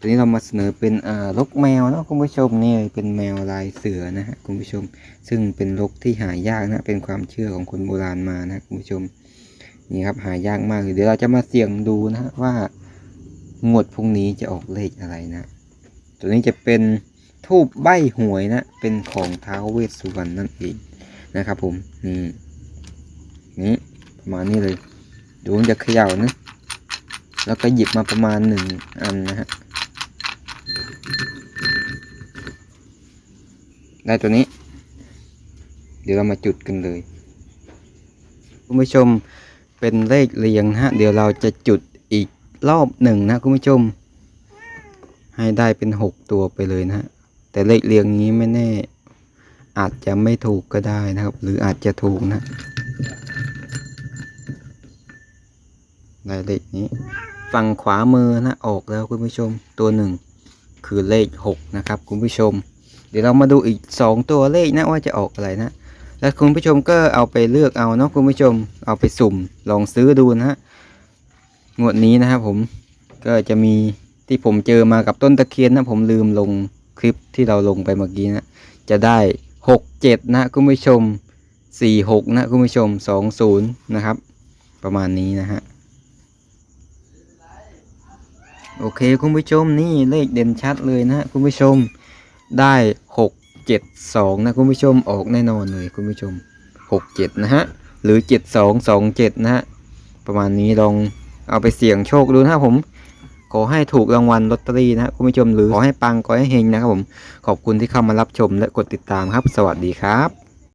ตัวนี้เรามาเสนอเป็นอ่าลกแมวเนาะคุณผู้ชมนี่เป็นแมวลายเสือนะฮะคุณผู้ชม ซึ่งเป็นลกที่หายากนะเป็นความเชื่อของคนโบราณมานะคุณผู้ชมนี่ครับหายากมากเลยเดี๋ยวเราจะมาเสี่ยงดูนะฮะว่างวดพรุ่งนี้จะออกเลขอะไรนะ ตัวนี้จะเป็นทูบใบหวยนะ เป็นของท้าวเวสสุวรรณนั่นเองนะครับ ผมนี่นี่ประมาณนี้เลยดูมันจะเขย่านะ แล้วก็หยิบมาประมาณหนึ่งอันนะฮะ ได้ตัวนี้ เดี๋ยวเรามาจุดกันเลยคุณผู้ชมเป็นเลขเรียงฮะเดี๋ยวเราจะจุดอีกรอบหนึ่งนะคุณผู้ชม ให้ได้เป็นหกตัวไปเลยนะฮะแต่เลขเรียงนี้ไม่แน่ อาจจะไม่ถูกก็ได้นะครับ หรืออาจจะถูกนะได้เลขนี้ฝั่งขวามือนะออกแล้วคุณผู้ชมตัวหนึ่งคือเลขหกนะครับ คุณผู้ชม เดี๋ยวเรามาดูอีกสองตัวเลขนะว่าจะออกอะไรนะ แล้วคุณผู้ชมก็เอาไปเลือกเอาเนาะคุณผู้ชมเอาไปสุ่มลองซื้อดูนะฮะงวดนี้นะครับผมก็จะมีที่ผมเจอมากับต้นตะเคียนนะผมลืมลงคลิปที่เราลงไปเมื่อกี้นะ จะได้หกเจ็ดนะคุณผู้ชมสี่หกนะคุณผู้ชมสองศูนย์นะครับ ประมาณนี้นะฮะโอเคคุณผู้ชมนี่เลขเด่นชัดเลยนะคุณผู้ชม ได้หกเจ็ดสองนะคุณผู้ชมออกแน่นอนเลยคุณผู้ชมหกเจ็ดนะฮะหรือเจ็ดสองสองเจ็ดนะฮะประมาณนี้ลองเอาไปเสี่ยงโชคดูนะครับผมขอให้ถูกรางวัลลอตเตอรี่นะฮะคุณผู้ชมหรือขอให้ปังขอให้เฮงนะครับผมขอบคุณที่เข้ามารับชมและกดติดตามครับ สวัสดีครับ